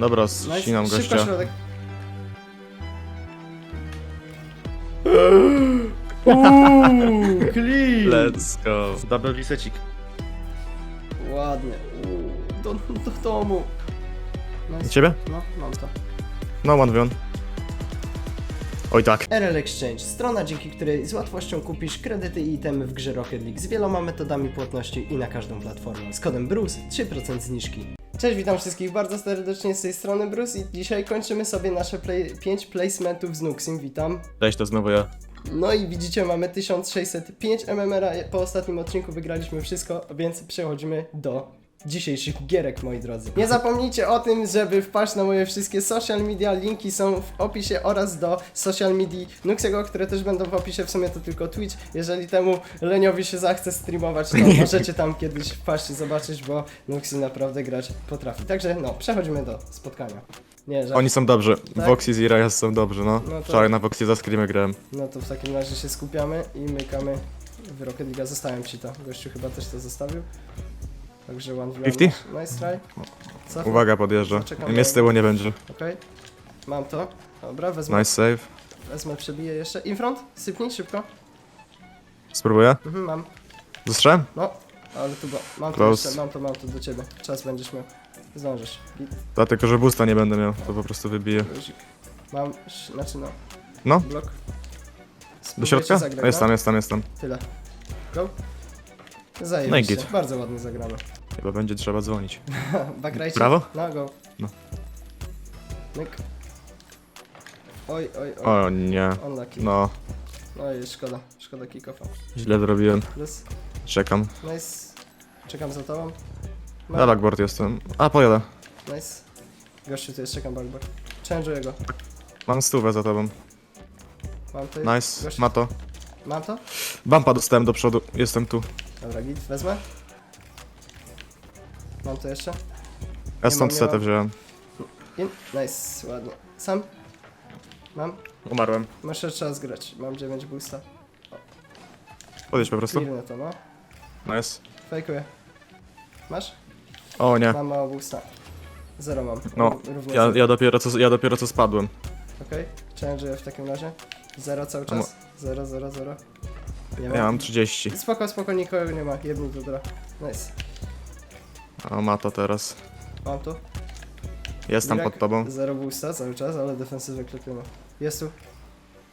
Dobra, Nice. ścinam Szybko gościa. Uuu, clean! Let's go. Double resecik. Ładnie. Uuu, do, do domu. Nice. Do ciebie? No, mam to. No, one vion. Oj tak. RL Exchange, strona dzięki której z łatwością kupisz kredyty i itemy w grze Rocket League z wieloma metodami płatności i na każdą platformę. Z kodem BRUCE 3% zniżki. Cześć, witam wszystkich bardzo serdecznie z tej strony Bruce i dzisiaj kończymy sobie nasze play, 5 placementów z Nuxim, witam. Cześć, to znowu ja. No i widzicie, mamy 1605 MMR, po ostatnim odcinku wygraliśmy wszystko, więc przechodzimy do dzisiejszych gierek, moi drodzy. Nie zapomnijcie o tym, żeby wpaść na moje wszystkie social media, linki są w opisie oraz do social media Nuxiego, które też będą w opisie, w sumie to tylko Twitch. Jeżeli temu leniowi się zachce streamować, to możecie tam kiedyś wpaść i zobaczyć, bo Nuxi naprawdę grać potrafi. Także no, przechodzimy do spotkania. Nie, żart. Oni są dobrzy. Tak? Voxy i Reyes są dobrzy, no. No to- Wczoraj na Voxy za screamy grałem. No to w takim razie się skupiamy i mykamy w Rocket League. Zostawiam ci to. Gościu chyba też to zostawił. Także one v one 50? masz. Nice try. Uwaga, podjeżdża. Czekam Mnie z tyłu nie będzie. Okej. Mam to. Dobra, wezmę, Nice save. wezmę, przebiję jeszcze. Infront, sypnij szybko. Spróbuję. Mhm, mam. Zostałem? No, ale tu go. Mam to Close. jeszcze, mam to, mam to do ciebie. Czas będziesz miał. Zdążysz. Git, Dlatego, że boosta nie będę miał, to po prostu wybiję. luzik. Mam, sz- znaczy no. No. Blok. Do Spróbuję środka? ci Zagrać, Jest no. tam, jest tam, jest tam. Tyle. Go. Zajebiście. git. Bardzo ładnie zagrano. Chyba będzie trzeba dzwonić. Backrajcie. Brawo? No, go. No. Myk. Oj, oj, oj. O nie. Unlucky. No, Oj, szkoda. Szkoda kickoffa. źle zrobiłem. Plus. Czekam. Nice. Czekam za tobą. No, Na backboard jestem. A, pojadę. Nice. Gościu, tu jest, czekam backboard. Change'uję go. Mam stówę za tobą. Mam to. Nice, Gościu. ma to. Mam to? Bumpa dostałem do przodu, jestem tu. Dobra, git. Wezmę. Mam to jeszcze. Ja stąd setę wziąłem. In. Nice, ładnie. Sam? Mam? Umarłem. Muszę czas grać. Mam 9 boosta. Podejdź po prostu. Clear na to, no. Nice. Fejkuję. Masz? O nie. Mam mało boosta. Zero mam. No, równo ja, zero. ja, dopiero co, ja dopiero co spadłem. Okej, change'uję w takim razie. Zero cały czas. Zero, zero, zero. Nie Ja mam 30. Spoko, spoko, nikogo nie ma. Jedni to dra. Nice. A ma to teraz. Mam tu. Jest tam Mirek, pod tobą. Zero boosta cały czas, ale defensywę klepiemy. Jest tu.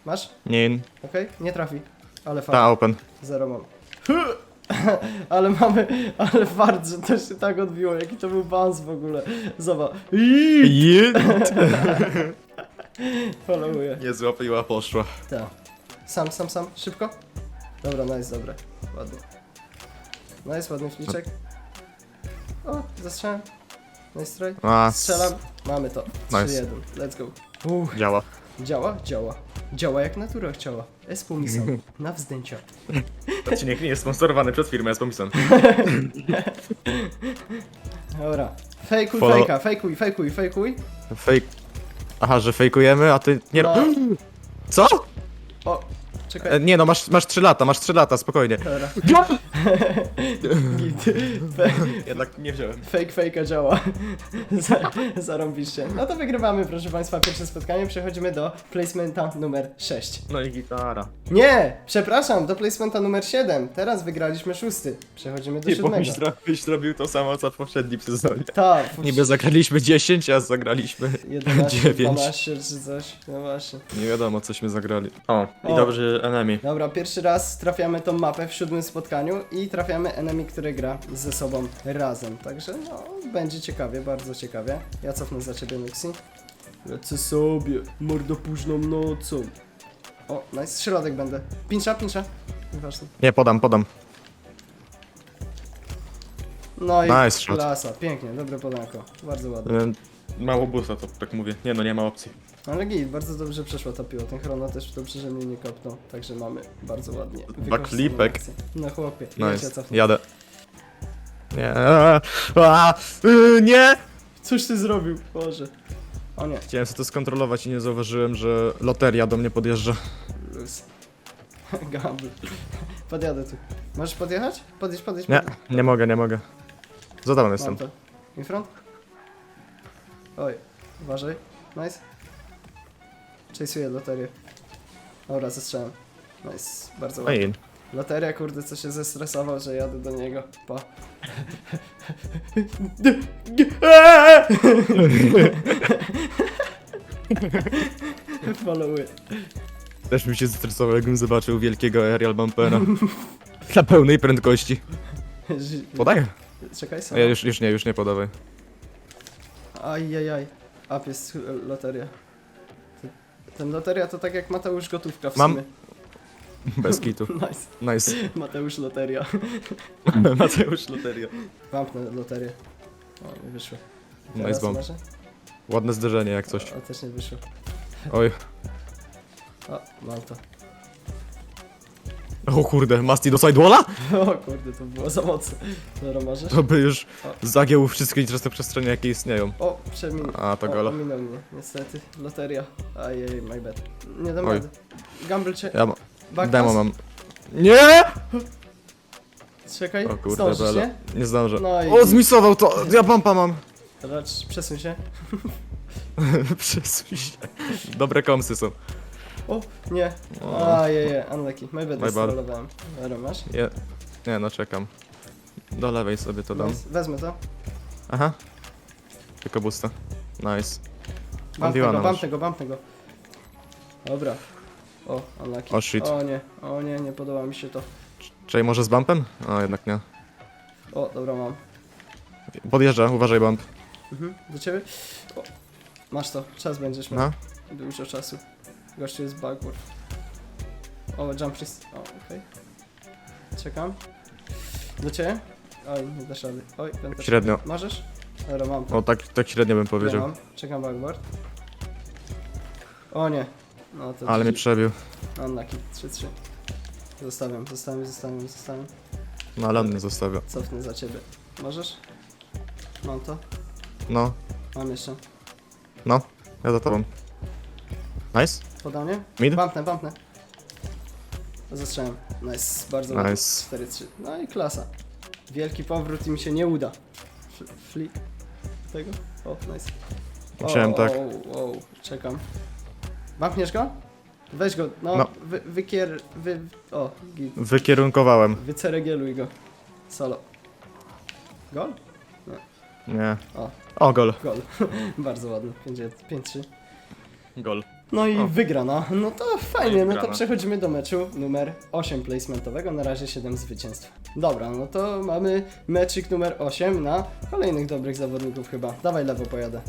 Masz? Nie in. Okej, nie trafi. Ale Ta, fart. open. Zero mam. ale mamy, ale fart, że to się tak odbiło, jaki to był bounce w ogóle. Zobacz. Iii, Followuję. Nie złapiła, poszła. Tak. Sam, sam, sam. Szybko. Dobra, nice, dobre. Ładnie. Nice, ładny fliczek. Zastrzałem. Try. A, Strzelam. Mamy to. 3-1. Nice. Let's go. Uff. Działa. Działa? Działa. Działa jak natura chciała. Espumison. Na wzdęcia. Odcinek nie jest sponsorowany przez firmę pomysłem. Dobra. Fejkuj, Follow- fejka, fejkuj, fejkuj, fejkuj. Fake. Aha, że fejkujemy, a ty nie. No. Co? O, E, czekaj. nie no, masz, masz 3 lata, masz 3 lata, spokojnie. Dobra. Git. Fe- Jednak nie wziąłem. Fake fejka działa. Za- Zarąbiście. No to wygrywamy, proszę Państwa, pierwsze spotkanie. Przechodzimy do placementa numer 6. No i gitara. Nie! Przepraszam, do placementa numer 7. Teraz wygraliśmy szósty. Przechodzimy do Ty, bo siódmego. byś, zro- byś zrobił to samo, co w poprzednim sezonie. Tak, Niby zagraliśmy 10, a zagraliśmy 11, 9. 12 czy coś. No właśnie. Nie wiadomo, cośmy zagrali. O, i O. dobrzy enemy. Dobra, pierwszy raz trafiamy tą mapę w siódmym spotkaniu i trafiamy enemy, który gra ze sobą razem. Także no, będzie ciekawie, bardzo ciekawie. Ja cofnę za ciebie, Nuxi. Lecę sobie, mordo późną nocą. O, nice, środek będę. Pincza, pincza. Nieważne. Nie, podam, podam. No i Nice shot. klasa, pięknie, dobre podanko. Bardzo ładnie. Ym, Mało busa, to tak mówię. Nie no, nie ma opcji. Ale git, bardzo dobrze przeszła ta piła. Ten chrono też dobrze, że mnie nie kopnął. Także mamy bardzo ładnie. wykorzystaną akcję. No chłopie, ja cię Nice. cofnę. Jadę. Nie. A, a, y, nie! Cóż ty zrobił? Boże. O nie, Chciałem sobie to skontrolować i nie zauważyłem, że loteria do mnie podjeżdża. luz. Gamble. Podjadę tu. Możesz podjechać? Podjedź, podjedź, Nie, podjedź. nie mogę, nie mogę. Za tobą Mam jestem. to. In front? Oj. Uważaj. Nice. Chase'uję loterię. Dobra, zestrzelam. Nice, bardzo ładnie. Ej, Loteria, kurde, co się zestresował, że jadę do niego. Pa. Followuję. też mi się zestresował, jakbym zobaczył wielkiego aerial bumpera. Na pełnej prędkości. Podaję. Czekaj sobie. ja już, już nie, już nie podawaj. Ajajaj. Up jest e, loteria. Ten- Ten loteria to tak jak Mateusz Gotówka w Mam- sumie. Bez kitu. Nice. Nice. Mateusz loteria. Mateusz Loteria. Wampnę loterię. O, nie wyszło. Nice bomb. Ładne zderzenie jak coś. O, też nie wyszło. Oj. O, mam to. O kurde, Masti do sidewalla? O kurde, to było za mocne. Dobra, możesz? To by już zagiął wszystkie interesy przestrzenie jakie istnieją. O, przemin... A, to o, golo. Ominął mnie, niestety. Loteria. Ajej, my bad. Nie dam Oj. rady. Gamble cię... Ja ma, demo mam. Nie! Czekaj, O kurde, zdążysz, bele. nie? Nie zdążę. No i- O, zmisował to! Ja bumpa mam. Racz, przesuń się. Przesuń się. Dobre komsy są. O, nie. O. Ajej, unlucky. My bad, strollowałem. Dobra, masz? Nie, nie no czekam. Do lewej sobie to dam. Nice. Wezmę to. Aha. Tylko busta. Nice. Bump tego, masz. bump tego, bump tego. Dobra. O, unlucky. O, shit. O nie, o nie, nie podoba mi się to. Czyli może z bumpem? O, jednak nie. O, dobra, mam. Podjeżdża, uważaj bump. Mhm, do ciebie? O, masz to, czas będziesz miał. No. Dużo czasu. Gościu jest backward. O, jump priest. O, okej. Czekam. Do ciebie? Oj, nie dasz rady. Oj, będę. Średnio. Możesz? Dobra, mam. O, tak, tak średnio bym powiedział. mam. Czekam backward. O nie. No to Ale mnie przebił. Unlucky. 3-3. Zostawiam, zostawiam, zostawiam, zostawiam. No ale on mnie zostawia. Cofnę za ciebie. Możesz? Mam to. No, Mam jeszcze. no. Ja za tobą. Nice. Podał mnie? Mid? Bumpnę, bumpnę. Zastrzałem. Nice, bardzo ładnie. Nice. 4-3. No i klasa. Wielki powrót i mi się nie uda. F- Flick. Tego? O, nice. Musiałem tak. O, o, czekam. Bumpniesz go? Weź go, no, No. Wy, wykier... Wy... O, git. Wykierunkowałem. Wyceregieluj go. Solo. Gol? Nie. O. O, gol. Gol. Bardzo ładny. 5-3. Gol. No i wygrana. No to fajnie, no to Wygrana. przechodzimy do meczu numer 8 placementowego, na razie 7 zwycięstw. Dobra, no to mamy meczyk numer 8 na kolejnych dobrych zawodników chyba. Dawaj lewo pojadę.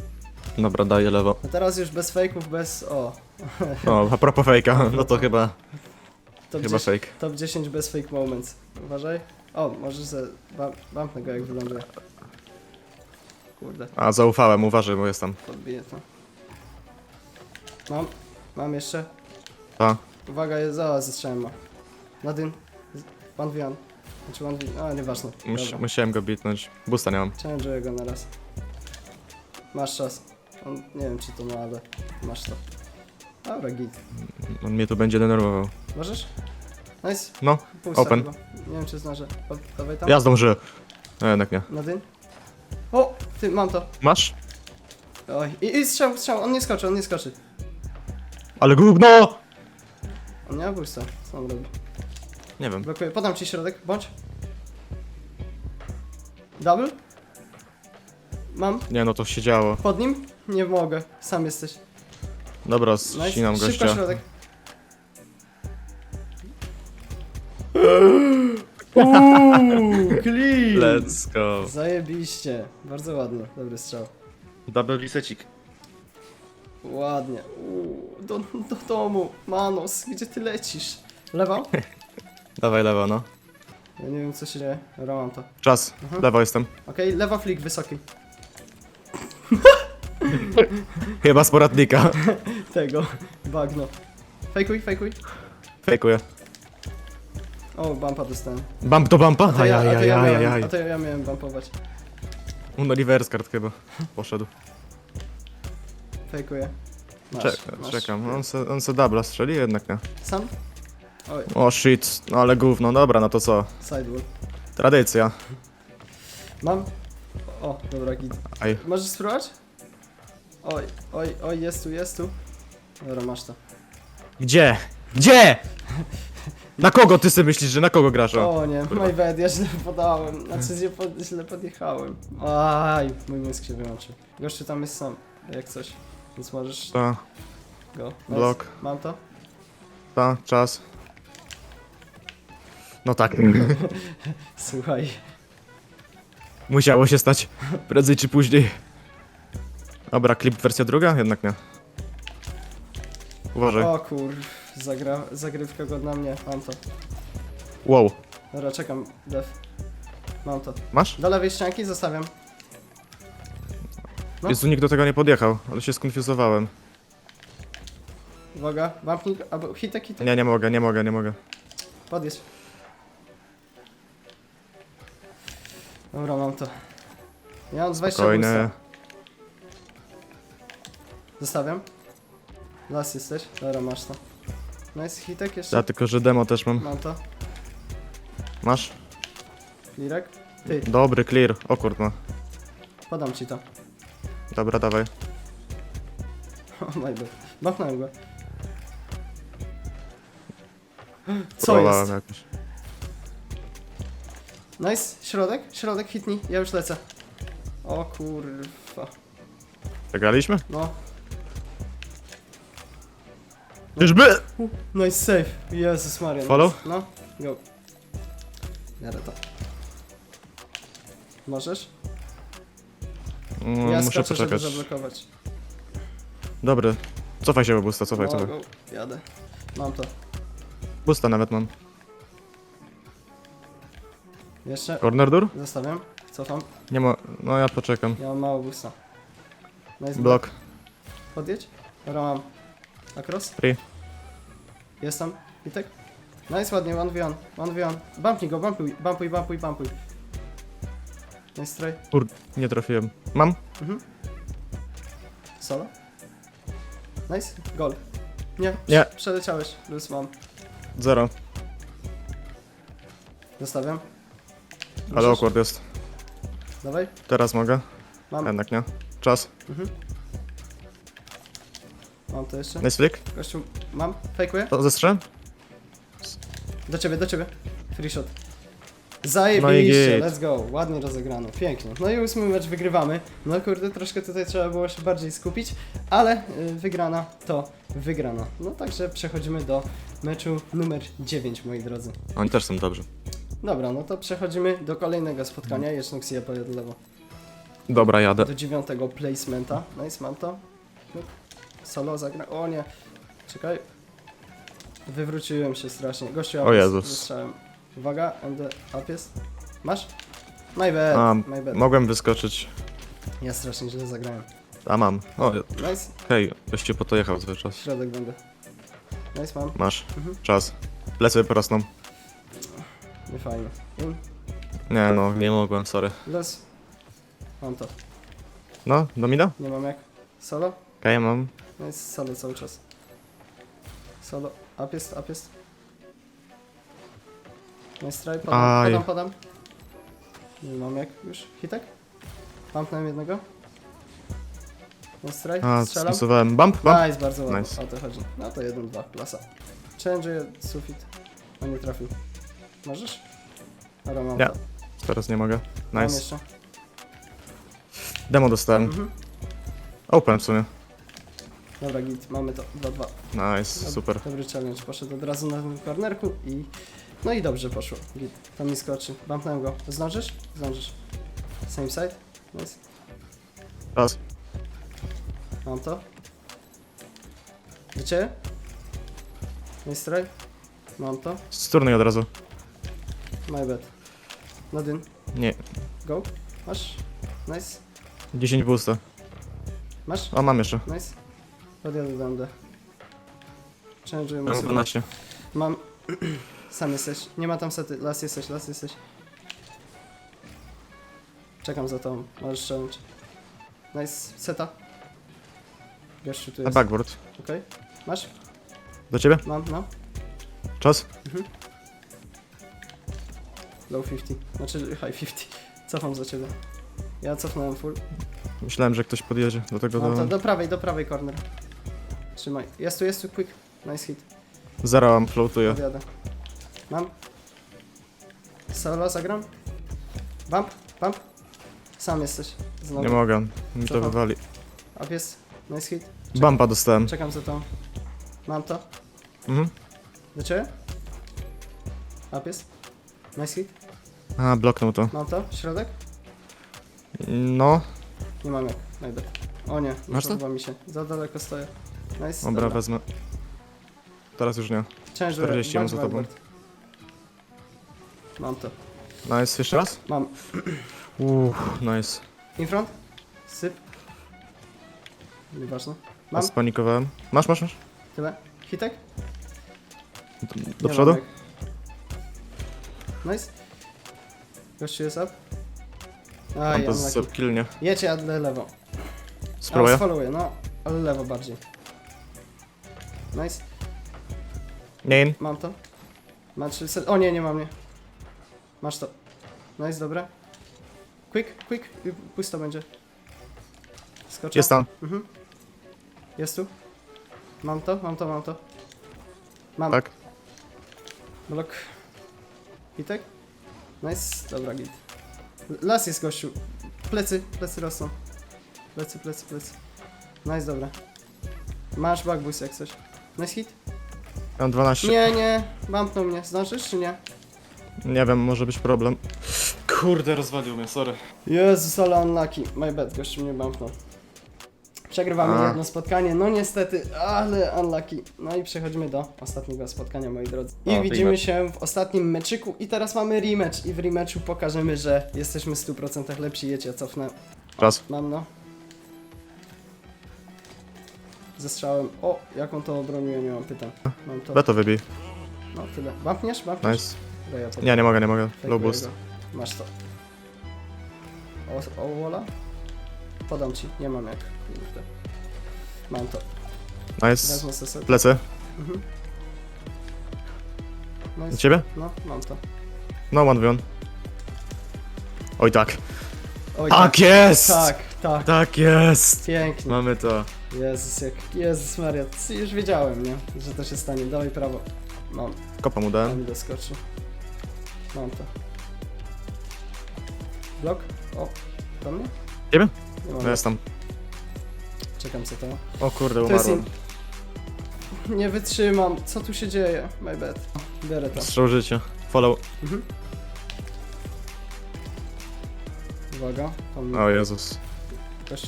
Dobra, daję lewo. No teraz już bez fejków, bez... o. O, a propos fejka, no to chyba, Top, chyba 10, fake. top 10 bez fake moments. Uważaj. O, możesz ze... bam- Bumpnę go jak wyląduje. Kurde, A, zaufałem, uważaj, bo jest tam. podbiję to. Mam, mam jeszcze. A, Uwaga, jest za zestrzałem ma. One v one. Znaczy one v... A, nieważne. mus, Dobra. musiałem go bitnąć. Busta nie mam. Challenge'uję go na raz. Masz czas. On, nie wiem czy to ma, ale masz to. Dobra, git. On mnie tu będzie denerwował. Możesz? Nice. No, Pół Open. chyba. Nie wiem czy. O, dawaj tam. ja zdążę. A jednak nie. Nadyn. O! Ty, mam to. Masz? Oj. I, I strzał, strzał. On nie skoczy, on nie skoczy. Ale gówno! On nie ma boosta. Co on robi? Nie wiem. Blokuje. Podam ci środek. Bądź. Double? Mam. Nie no, to się działo. Pod nim? Nie mogę. Sam jesteś. Dobra, Nice. ścinam Szybko gościa. środek. Uuu, clean! Let's go. Zajebiście. Bardzo ładny. Dobry strzał. Double resecik. Ładnie. Uuu, do, do domu. Manos, gdzie ty lecisz? Lewo? Dawaj lewo, no. Ja nie wiem co się dzieje. Mam to. Czas. Mhm. Lewo jestem. Okej, lewa flick wysoki. Chyba z poradnika. Tego. Bagno. Fejkuj, fejkuj. Fejkuję. O, bumpa dostałem. Bump to bumpa? A to ja, a to ja, miałem, Ajajajajaj. a to ja miałem bumpować. No reverse card chyba. Poszedł. Fejkuję. Masz, Czek masz. czekam. On se, on se dubla strzeli? Jednak nie. Sam? Oj, O shit. No ale gówno. Dobra, no to co? sidewall. Tradycja. Mam? O, dobra, git. Aj. Możesz spróbować? Oj, oj, oj, jest tu, jest tu. Dobra, masz to. Gdzie? Gdzie? Na kogo ty sobie myślisz, że na kogo grasz? O. O nie, my bad, ja źle podałem. Znaczy źle, pod, źle podjechałem. Aj, mój mózg się wyłączył. Gościu tam jest sam, jak coś. Więc możesz Ta, go. Nice. blok, Mam to? ta, czas. No tak. Słuchaj. Musiało się stać. Prędzej czy później. Dobra, klip wersja druga? Jednak nie. Uważaj. O kur... Zagra, zagrywka godna mnie. Mam to. Wow. Dobra, czekam. Def. Mam to. Masz? Do lewej ścianki zostawiam. No. Jezu, nikt do tego nie podjechał, ale się skonfuzowałem. Uwaga, wampnik, albo hitek, hitek. Nie, nie mogę, nie mogę, nie mogę. Podjedź. Dobra, mam to. Ja mam 20 Spokojnie. boosta. Zostawiam. Las jesteś? Dobra, masz to. Nice, hitek jeszcze? Ja tylko, że demo też mam. Mam to. Masz? Lirek? Ty, Dobry, clear. O kurwa. podam ci to. Dobra, dawaj. O my god. Bachnąłem go. Co Próbowałem jest? jakoś. Nice, środek, środek, hitnij, ja już lecę. O kurwa. Przegraliśmy? No, Czyżby? nice save. Jezus Maria. Follow? No, go. Jarę to. Możesz? Mm, ja muszę skaczę, żeby poczekać. zablokować. Dobry. Cofaj się, Busta, cofaj, no, cofaj. go. Jadę. Mam to. Busta nawet mam. Jeszcze. Corner door? Zostawiam. Cofam. Nie ma... No ja poczekam. Ja mam mało busta. Nice Blok. Podjedź. Dobra, mam. Akros? Free. Jest tam. Witek? Nice, ładnie, one v one. One v one. Bumpnij go, bumpuj, bumpuj, bumpuj, bumpuj. Nice try. Kur... Nie trafiłem. Mam? Mhm. Solo? Nice, gol. Nie, Nie. prze- przeleciałeś, plus mam. Zero. Zostawiam. Ale awkward jest. Dawaj, Teraz mogę. mam. Jednak nie. Czas. Mhm. Mam to jeszcze. Nice flick. Gościu, mam. Fejkuję. To zestrzelę? Do ciebie, do ciebie. Free shot. No i Zajebiście, git. let's go. Ładnie rozegrano, pięknie. No i ósmy mecz wygrywamy. No kurde, troszkę tutaj trzeba było się bardziej skupić, ale y, wygrana to wygrana. No także przechodzimy do meczu numer 9, moi drodzy. Oni też są dobrzy. Dobra, no to przechodzimy do kolejnego spotkania. Jeszcze Nuxia pojadę lewo. Dobra, jadę. Do dziewiątego placementa. Nice, mam to. No, Solo zagra. O nie. Czekaj. Wywróciłem się strasznie. Gościu, O up jest Jezus. ze strzałem. Uwaga, and the up jest. Masz? My bad, A, my bad. mogłem wyskoczyć. Ja strasznie źle zagrałem. A mam. O, Nice, hej, goście po to jechał cały czas. środek będę. Nice, mam. Masz. Mhm. Czas. Plecy porosną. Nie fajnie. In, Nie no, nie mogłem, sorry. les. Mam to. No, domina? Nie mam jak. Solo? Okej, mam. Nice, solo cały czas. Solo. Up jest, up jest. Nice try, podam, Aj. podam, podam. Nie mam jak już. Hitek? Pumpnąłem jednego. Nice try, A, strzelam. spisowałem. Bump, bump. Nice, bardzo ładnie. Nice. O to chodzi. No to jeden, dwa, klasa. Change sufit. A nie trafił. Możesz? Dobra, mam Nie. to. Teraz nie mogę. Mam Nice. jeszcze. Demo dostałem. Mhm. Open w sumie. Dobra, git, mamy to. 2-2. Nice, Dob- super. Dobry challenge, poszedł od razu na tym kornerku i... No i dobrze poszło, git. Tam mi skoczy. Bumpnąłem go. Zdążysz? Zdążysz. Same side? Nice. Raz. Mam to. Do ciebie? Nice try. Mam to. Z turniej od razu. My bad. Nadyn. Nie. Go. Masz? Nice. 10 boosta. Masz? O, mam jeszcze. Nice. Podjadę do MD. Change'ujemy Mam sobie. 12. Mam... Sam jesteś. Nie ma tam sety. Las jesteś, las jesteś. Czekam za tobą. Możesz challenge. Nice. Seta. Gościu tu A jest. Okej. Masz? Do ciebie? Mam, no. Czas? Low 50. Znaczy high 50. Cofam za ciebie. Ja cofnąłem full. Myślałem, że ktoś podjedzie do tego Mam to do... do prawej, do prawej corner. Trzymaj. Jest tu, jest tu, quick. Nice hit. Zero mam, floatuję. Podjadę. Mam. Solo zagram. Bump, bump. Sam jesteś. Znowu. Nie mogę, mi to Cofam. wywali. Up jest. Nice hit. Bumpa dostałem. Czekam za tą. Mam to. Mhm. Do ciebie? Up jest. Nice hit. A, bloknął to. Mam to. Środek? No, Nie mam jak. Najdę. O nie, nie Masz to? podoba mi się. Za daleko stoję. Nice. dobra, wezmę. Teraz już nie. Change 40 mam za tobą. Mam to. Nice, jeszcze raz? Mam. Uff, nice. In front. Syp. Nieważne. Mam. Spanikowałem. Masz, masz, masz? Tyle. Hitek? Do, Nie do przodu? mam jak. Nice. Gościu jest up. Mam Aj, to unlucky. z kill, nie? Jedźcie, ale lewo. Spróbuję. A, sfollowuję, no. Ale lewo bardziej. Nice. Nie in. Mam to. Mam trzy. O nie, nie mam nie. Masz to. Nice, dobra. Quick, quick. I Pusto będzie. Skoczę. Jest tam. Mhm. Jest tu. Mam to, mam to, mam to. Mam. Tak. Blok. Hitek. Nice, dobra, git. Las jest gościu. Plecy, plecy rosną. Plecy, plecy, plecy. Nice, dobra. Masz backboost jak coś. Nice hit. Mam 12. Nie, nie. Bumpnął mnie. Zdążysz czy nie? Nie wiem, może być problem. Kurde, rozwalił mnie, sorry. Jezus, ale unlucky. My bad, gościu mnie bumpnął. Przegrywamy A. jedno spotkanie, no niestety, ale unlucky. No i przechodzimy do ostatniego spotkania, moi drodzy. I O, widzimy rematch. się w ostatnim meczyku i teraz mamy rematch i w rematchu pokażemy, że jesteśmy w 100% lepsi. Jecie, cofnę. Raz. Mam no. Ze strzałem. O, jaką to obroniłem, nie mam pytań. Mam to. B to wybij. No tyle. Bumpniesz? Bumpniesz? Nice. Daj, ja Nie, nie mogę, nie mogę. Fejkuję Low boost. Masz to. O, o wola? Podam ci, nie mam jak. Kurde. Mam to. Nice. Wezmę sobie set. Plecy. Mhm. Do Nice. ciebie? No, mam to. No, one v one. Oj tak. Oj, Tak jest! Tak, tak. Tak jest! Pięknie. Mamy to. Jezus, jak. Jezus Maria. Już wiedziałem, nie? Że to się stanie. Dawaj prawo. Mam. Kopa mu Tam dałem. mi doskoczy. Mam to. Blok? O, do mnie? Nie mam. No jest tam. Czekam co to. O kurde, To jest umarłem. in... Nie wytrzymam. Co tu się dzieje? My bad. Biorę to. Strzał życia. Follow. Mhm. Uwaga. Tam O Jezus.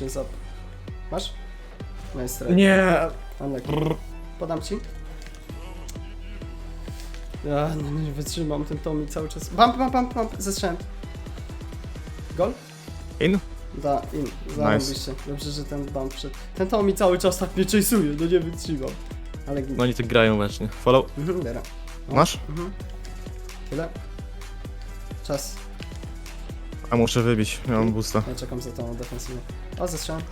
jest up. Masz? Nice try. Nie! Unlucky. Podam ci. Ja nie, nie wytrzymam ten Tommy cały czas. Bump, bump, bump, bump. Zestrzałem. Gol? In? Da, in. Zarobiście. Dobrze, że ten bump wszedł. Ten Tommy cały czas tak mnie chase'uje, no nie wytrzymam. Ale git. No oni tak grają właśnie. Follow. Mhm, biorę. Masz? Mhm. Tyle. Czas. A muszę wybić. Ja mam boosta. Ja czekam za tą defensywę. O, zastrzałem.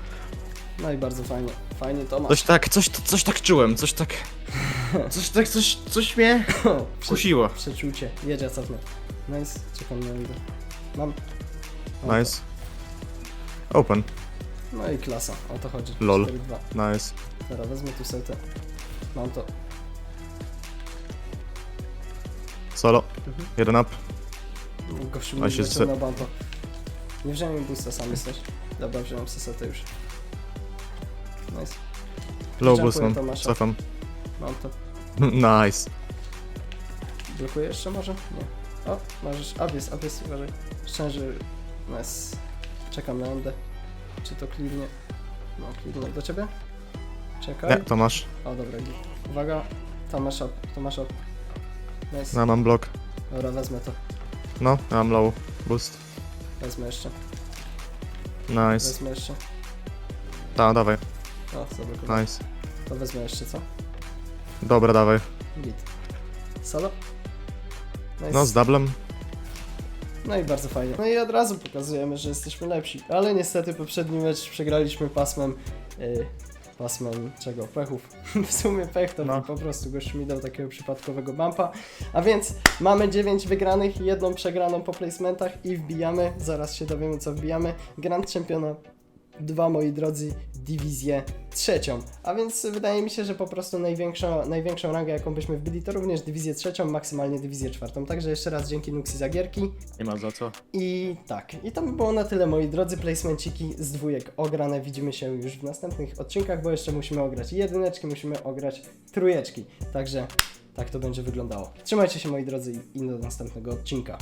No i bardzo fajnie. Fajnie to ma. Coś tak, coś, coś tak czułem, coś tak... Coś tak, coś, coś mnie kusiło. Przeczucie. Jedzie, cofnę. Nice. Czekam na niego. Mam. Mam Nice. Open. to. No i klasa. O to chodzi. Lol. 4-2. Nice. Dobra, wezmę tu setę. Mam to. Solo. Mhm. Jeden up. Gościu A mi się bumpa. Nie wziąłem boosta, sam jesteś. Dobra, wziąłem setę już. Nice. Low Jumpuję boost mam. Tomasza. Cofam. Mam to. Nice. Blokuje jeszcze może? Nie. O, możesz. Abyss, abyss, uważaj. Szczerze, nice. Czekam na MD. Czy to clearnie? No, clearnie. Do ciebie? Czekaj. Nie, to masz. O, dobra, git. Uwaga. To masz up, to masz up. Nice. No, mam blok. Dobra, wezmę to. No, ja mam low. Boost. Wezmę jeszcze. Nice. Wezmę jeszcze. Da, dawaj. O, zablokowałem. Nice. To wezmę jeszcze, co? Dobra, dawaj. Git. Solo? Nice. No, z dublem. No i bardzo fajnie. No i od razu pokazujemy, że jesteśmy lepsi. Ale niestety poprzedni mecz przegraliśmy pasmem. Yy, pasmem czego? Pechów. w sumie pech to No. po prostu gość mi dał takiego przypadkowego bumpa. A więc mamy 9 wygranych i jedną przegraną po placementach i wbijamy. Zaraz się dowiemy co wbijamy. Grand Championa dwa, moi drodzy, dywizję trzecią. A więc wydaje mi się, że po prostu największa, największą rangę, jaką byśmy wbili, to również dywizję trzecią, maksymalnie dywizję czwartą. Także jeszcze raz dzięki Nuxi za gierki. Nie ma za co. I tak, i to by było na tyle, moi drodzy, placemenciki z dwójek ograne. Widzimy się już w następnych odcinkach, bo jeszcze musimy ograć jedyneczki, musimy ograć trójeczki. Także tak to będzie wyglądało. Trzymajcie się, moi drodzy, i do następnego odcinka.